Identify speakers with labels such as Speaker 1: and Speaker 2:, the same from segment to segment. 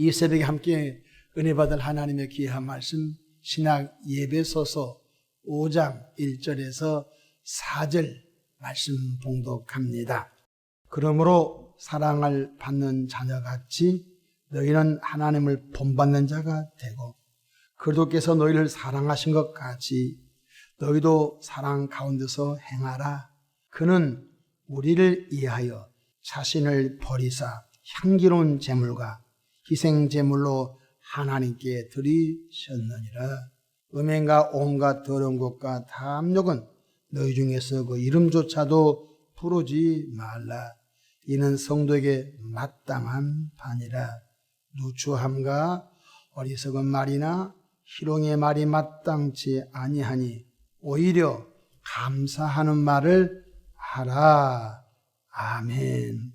Speaker 1: 이 새벽에 함께 은혜 받을 하나님의 귀한 말씀 신학 예배소서 5장 1절에서 4절 말씀 봉독합니다. 그러므로 사랑을 받는 자녀같이 너희는 하나님을 본받는 자가 되고 그리스도께서 너희를 사랑하신 것 같이 너희도 사랑 가운데서 행하라. 그는 우리를 위하여 자신을 버리사 향기로운 제물과 희생 제물로 하나님께 드리셨느니라. 음행과 온갖 더러운 것과 탐욕은 너희 중에서 그 이름조차도 부르지 말라. 이는 성도에게 마땅한 반이라. 누추함과 어리석은 말이나 희롱의 말이 마땅치 아니하니 오히려 감사하는 말을 하라. 아멘.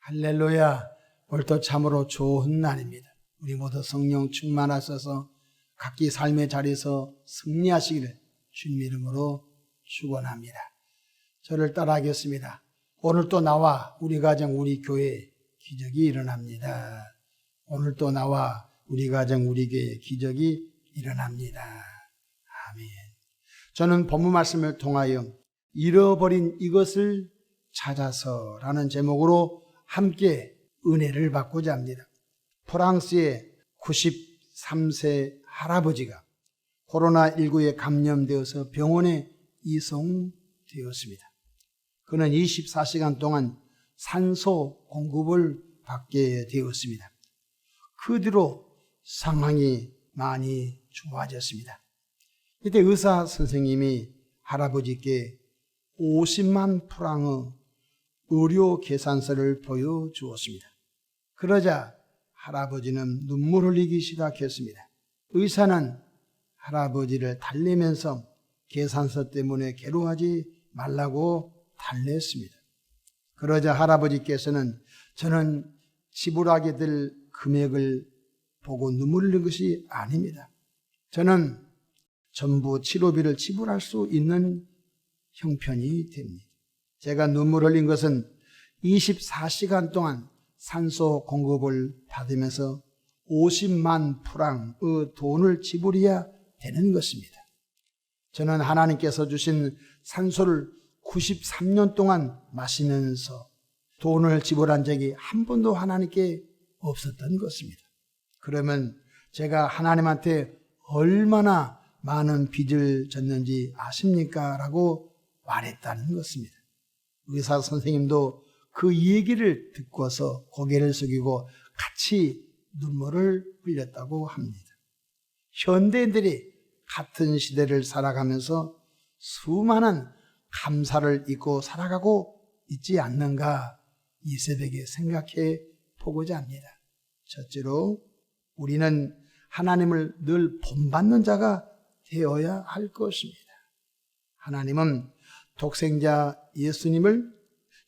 Speaker 1: 할렐루야. 오늘도 참으로 좋은 날입니다. 우리 모두 성령 충만하셔서 각기 삶의 자리에서 승리하시기를 주님 이름으로 축원합니다. 저를 따라하겠습니다. 오늘 또 나와 우리 가정 우리 교회 기적이 일어납니다. 오늘 또 나와 우리 가정 우리 교회 기적이 일어납니다. 아멘. 저는 본문 말씀을 통하여 잃어버린 이것을 찾아서라는 제목으로 함께 은혜를 받고자 합니다. 프랑스의 93세 할아버지가 코로나19에 감염되어서 병원에 이송되었습니다. 그는 24시간 동안 산소 공급을 받게 되었습니다. 그 뒤로 상황이 많이 좋아졌습니다. 이때 의사 선생님이 할아버지께 50만 프랑의 의료 계산서를 보여주었습니다. 그러자 할아버지는 눈물 흘리기 시작했습니다. 의사는 할아버지를 달래면서 계산서 때문에 괴로워하지 말라고 달랬습니다. 그러자 할아버지께서는 저는 지불하게 될 금액을 보고 눈물 흘린 것이 아닙니다. 저는 전부 치료비를 지불할 수 있는 형편이 됩니다. 제가 눈물 흘린 것은 24시간 동안 산소 공급을 받으면서 50만 프랑의 돈을 지불해야 되는 것입니다. 저는 하나님께서 주신 산소를 93년 동안 마시면서 돈을 지불한 적이 한 번도 하나님께 없었던 것입니다. 그러면 제가 하나님한테 얼마나 많은 빚을 졌는지 아십니까? 라고 말했다는 것입니다. 의사 선생님도 그 얘기를 듣고서 고개를 숙이고 같이 눈물을 흘렸다고 합니다. 현대인들이 같은 시대를 살아가면서 수많은 감사를 잊고 살아가고 있지 않는가 이 새벽에 생각해 보고자 합니다. 첫째로 우리는 하나님을 늘 본받는 자가 되어야 할 것입니다. 하나님은 독생자 예수님을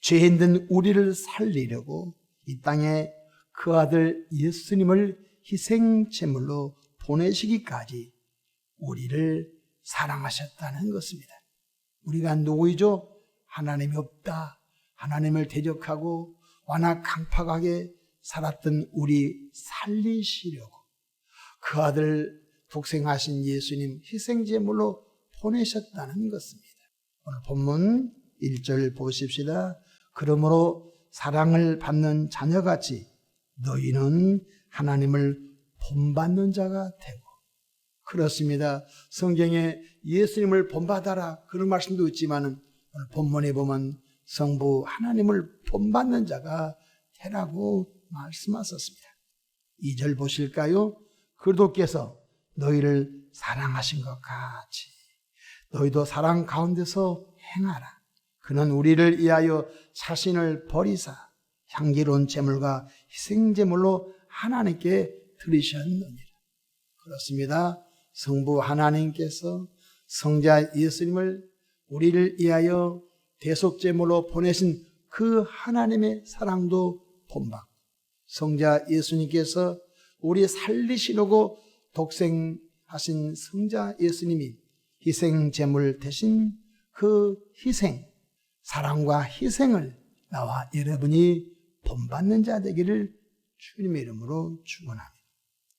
Speaker 1: 죄 힘든 우리를 살리려고 이 땅에 그 아들 예수님을 희생 제물로 보내시기까지 우리를 사랑하셨다는 것입니다. 우리가 누구이죠? 하나님이 없다. 하나님을 대적하고 완악 강팍하게 살았던 우리 살리시려고 그 아들 독생하신 예수님 희생제물로 보내셨다는 것입니다. 오늘 본문 1절 보십시다. 그러므로 사랑을 받는 자녀같이 너희는 하나님을 본받는 자가 되고 그렇습니다. 성경에 예수님을 본받아라 그런 말씀도 있지만 본문에 보면 성부 하나님을 본받는 자가 되라고 말씀하셨습니다. 2절 보실까요? 그리도께서 너희를 사랑하신 것 같이 너희도 사랑 가운데서 행하라. 그는 우리를 위하여 자신을 버리사 향기로운 제물과 희생제물로 하나님께 드리셨느니라. 그렇습니다. 성부 하나님께서 성자 예수님을 우리를 위하여 대속제물로 보내신 그 하나님의 사랑도 본받고 성자 예수님께서 우리 살리시려고 독생하신 성자 예수님이 희생제물 대신 그 희생, 사랑과 희생을 나와 여러분이 본받는 자 되기를 주님의 이름으로 축원합니다.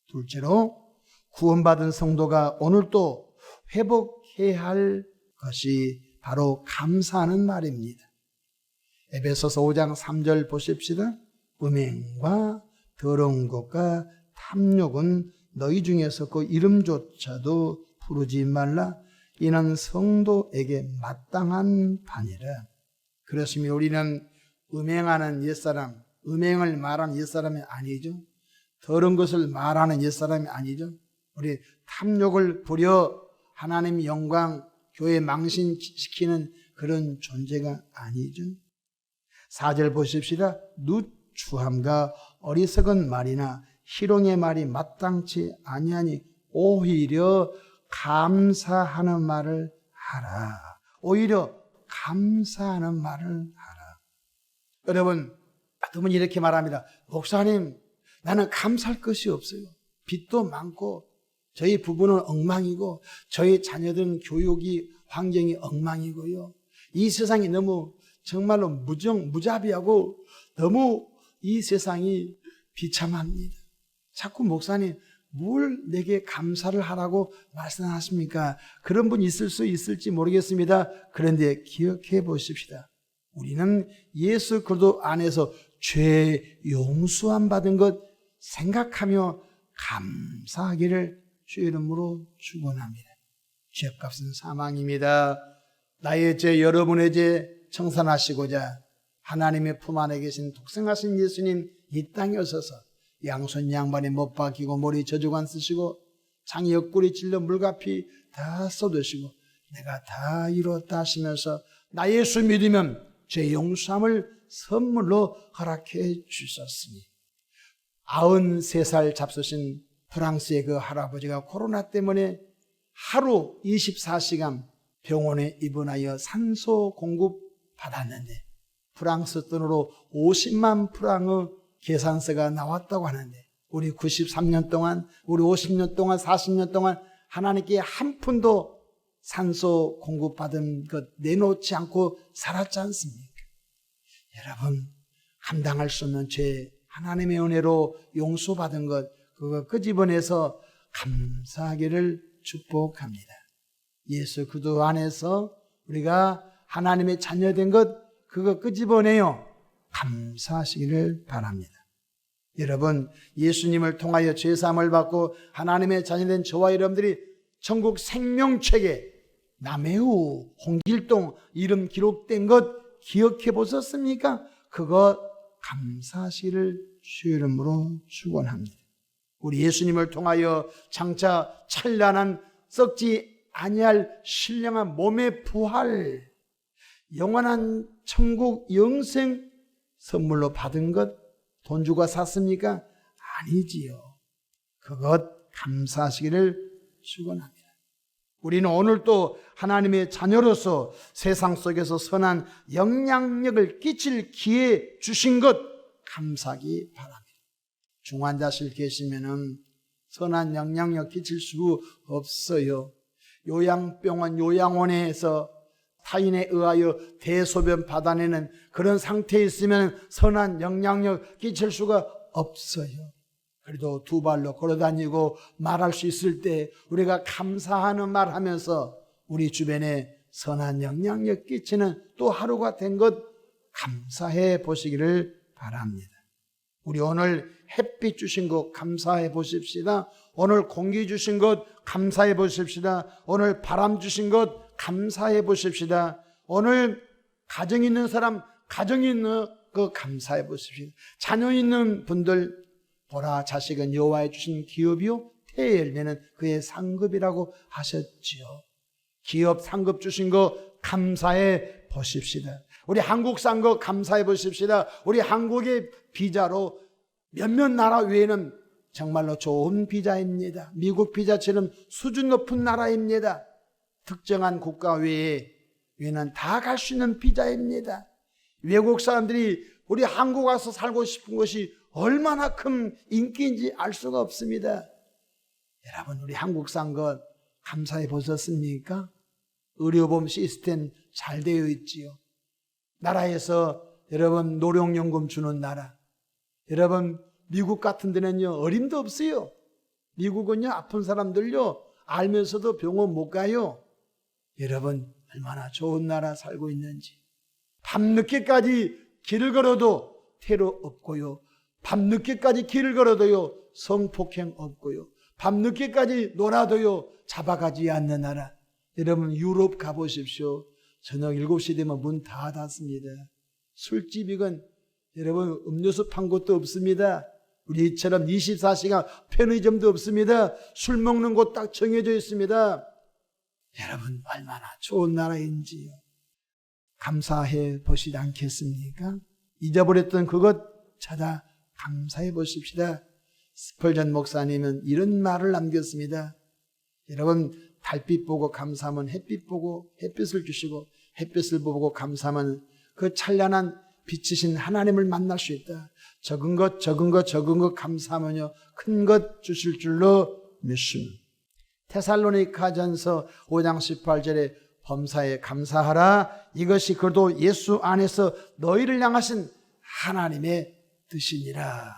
Speaker 1: 둘째로 구원받은 성도가 오늘 또 회복해야 할 것이 바로 감사하는 말입니다. 에베소서 5장 3절 보십시다. 음행과 더러운 것과 탐욕은 너희 중에서 그 이름조차도 부르지 말라. 이는 성도에게 마땅한 반이라. 그렇습니다. 우리는 음행하는 옛사람, 음행을 말하는 옛사람이 아니죠. 더러운 것을 말하는 옛사람이 아니죠. 우리 탐욕을 부려 하나님 영광, 교회 망신시키는 그런 존재가 아니죠. 4절 보십시다. 누추함과 어리석은 말이나 희롱의 말이 마땅치 아니하니 오히려 감사하는 말을 하라. 오히려 감사하는 말을 하라. 여러분, 어떤 이렇게 말합니다. 목사님, 나는 감사할 것이 없어요. 빚도 많고, 저희 부부는 엉망이고, 저희 자녀들은 교육이, 환경이 엉망이고요. 이 세상이 너무 정말로 무정, 무자비하고 너무 이 세상이 비참합니다. 자꾸 목사님, 뭘 내게 감사를 하라고 말씀하십니까? 그런 분 있을 수 있을지 모르겠습니다. 그런데 기억해 보십시다. 우리는 예수 그리스도 안에서 죄 용서함 받은 것 생각하며 감사하기를 주 이름으로 축원합니다. 죄값은 사망입니다. 나의 죄 여러분의 죄 청산하시고자 하나님의 품 안에 계신 독생하신 예수님 이 땅에 오셔서 양손 양반에 못 박히고 머리 저주관 쓰시고 장이 옆구리 찔러 물가피 다 쏟으시고 내가 다 이뤘다 하시면서 나 예수 믿으면 죄 용서함을 선물로 허락해 주셨으니 93살 잡수신 프랑스의 그 할아버지가 코로나 때문에 하루 24시간 병원에 입원하여 산소 공급 받았는데 프랑스 돈으로 50만 프랑의 계산서가 나왔다고 하는데 우리 93년 동안 우리 50년 동안 40년 동안 하나님께 한 푼도 산소 공급받은 것 내놓지 않고 살았지 않습니까? 여러분 감당할 수 없는 죄 하나님의 은혜로 용서받은 것 그거 끄집어내서 감사하기를 축복합니다. 예수 그도 안에서 우리가 하나님의 자녀된 것 그거 끄집어내요. 감사하시기를 바랍니다. 여러분 예수님을 통하여 죄사함을 받고 하나님의 자녀된 저와 여러분들이 천국 생명책에 남해우 홍길동 이름 기록된 것 기억해 보셨습니까? 그거 감사하시기를 주 이름으로 축원합니다. 우리 예수님을 통하여 장차 찬란한 썩지 아니할 신령한 몸의 부활, 영원한 천국 영생 선물로 받은 것 돈 주고 샀습니까? 아니지요. 그것 감사하시기를 축원합니다. 우리는 오늘 또 하나님의 자녀로서 세상 속에서 선한 영향력을 끼칠 기회 주신 것 감사하기 바랍니다. 중환자실 계시면은 선한 영향력 끼칠 수 없어요. 요양병원, 요양원에서 타인에 의하여 대소변 받아내는 그런 상태에 있으면 선한 영향력 끼칠 수가 없어요. 그래도 두 발로 걸어 다니고 말할 수 있을 때 우리가 감사하는 말 하면서 우리 주변에 선한 영향력 끼치는 또 하루가 된 것 감사해 보시기를 바랍니다. 우리 오늘 햇빛 주신 것 감사해 보십시다. 오늘 공기 주신 것 감사해 보십시다. 오늘 바람 주신 것 감사해 보십시다. 오늘 가정 있는 사람, 가정 있는 그 감사해 보십시다. 자녀 있는 분들 보라 자식은 여호와의 주신 기업이요 태의 열매는 그의 상급이라고 하셨지요. 기업 상급 주신 거 감사해 보십시다. 우리 한국 산 거 감사해 보십시다. 우리 한국의 비자로 몇몇 나라 외에는 정말로 좋은 비자입니다. 미국 비자처럼 수준 높은 나라입니다. 특정한 국가 외에 외에는 다 갈 수 있는 비자입니다. 외국 사람들이 우리 한국 와서 살고 싶은 것이 얼마나 큰 인기인지 알 수가 없습니다. 여러분, 우리 한국 산 것 감사해 보셨습니까? 의료보험 시스템 잘 되어 있지요. 나라에서 여러분 노령연금 주는 나라, 여러분 미국 같은 데는요, 어림도 없어요. 미국은요, 아픈 사람들요, 알면서도 병원 못 가요. 여러분, 얼마나 좋은 나라 살고 있는지. 밤늦게까지 길을 걸어도 테러 없고요. 밤늦게까지 길을 걸어도요, 성폭행 없고요. 밤늦게까지 놀아도요, 잡아가지 않는 나라. 여러분, 유럽 가보십시오. 저녁 7시 되면 문 다 닫습니다. 술집이건, 여러분, 음료수 판 곳도 없습니다. 우리처럼 24시간 편의점도 없습니다. 술 먹는 곳 딱 정해져 있습니다. 여러분, 얼마나 좋은 나라인지요. 감사해 보시지 않겠습니까? 잊어버렸던 그것 찾아 감사해 보십시다. 스펄전 목사님은 이런 말을 남겼습니다. 여러분, 달빛 보고 감사하면 햇빛 보고 햇빛을 주시고 햇빛을 보고 감사하면 그 찬란한 빛이신 하나님을 만날 수 있다. 적은 것, 적은 것, 적은 것 감사하면요. 큰 것 주실 줄로 믿습니다. 테살로니카전서 5장 18절에 범사에 감사하라. 이것이 그도 예수 안에서 너희를 향하신 하나님의 뜻이니라.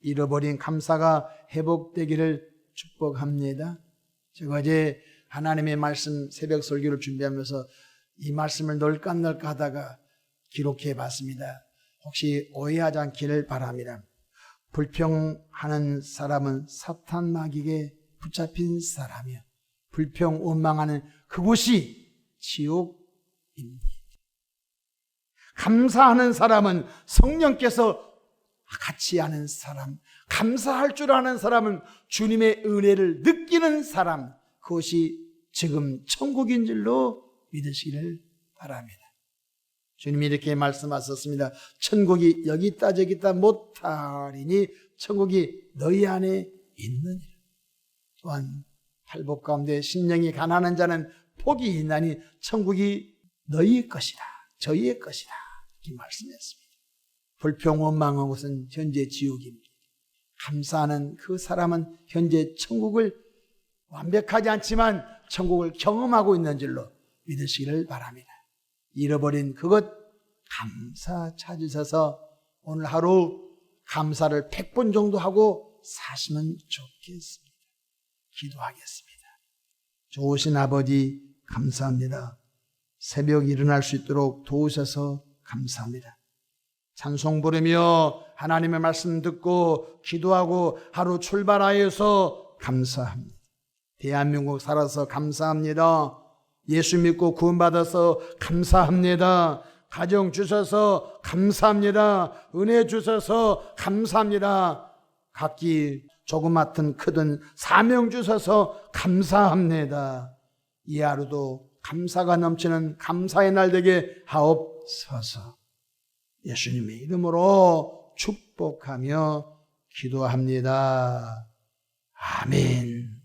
Speaker 1: 잃어버린 감사가 회복되기를 축복합니다. 제가 어제 하나님의 말씀 새벽 설교를 준비하면서 이 말씀을 넣을까 하다가 기록해 봤습니다. 혹시 오해하지 않기를 바랍니다. 불평하는 사람은 사탄 마귀에 붙잡힌 사람이요. 불평, 원망하는 그곳이 지옥입니다. 감사하는 사람은 성령께서 같이 하는 사람, 감사할 줄 아는 사람은 주님의 은혜를 느끼는 사람, 그것이 지금 천국인 줄로 믿으시기를 바랍니다. 주님이 이렇게 말씀하셨습니다. 천국이 여기 있다 저기 있다 못하리니 천국이 너희 안에 있느니라. 또한 팔복 가운데 신령이 가난한 자는 복이 있나니 천국이 너희의 것이다. 저희의 것이다. 이렇게 말씀했습니다. 불평 원망한 것은 현재 지옥입니다. 감사하는 그 사람은 현재 천국을 완벽하지 않지만 천국을 경험하고 있는 줄로 믿으시기를 바랍니다. 잃어버린 그것 감사 찾으셔서 오늘 하루 감사를 100번 정도 하고 사시면 좋겠습니다. 기도하겠습니다. 좋으신 아버지 감사합니다. 새벽 일어날 수 있도록 도우셔서 감사합니다. 찬송 부르며 하나님의 말씀 듣고 기도하고 하루 출발하여서 감사합니다. 대한민국 살아서 감사합니다. 예수 믿고 구원받아서 감사합니다. 가정 주셔서 감사합니다. 은혜 주셔서 감사합니다. 각기 조그맣든 크든 사명 주셔서 감사합니다. 이 하루도 감사가 넘치는 감사의 날 되게 하옵소서. 예수님의 이름으로 축복하며 기도합니다. 아멘.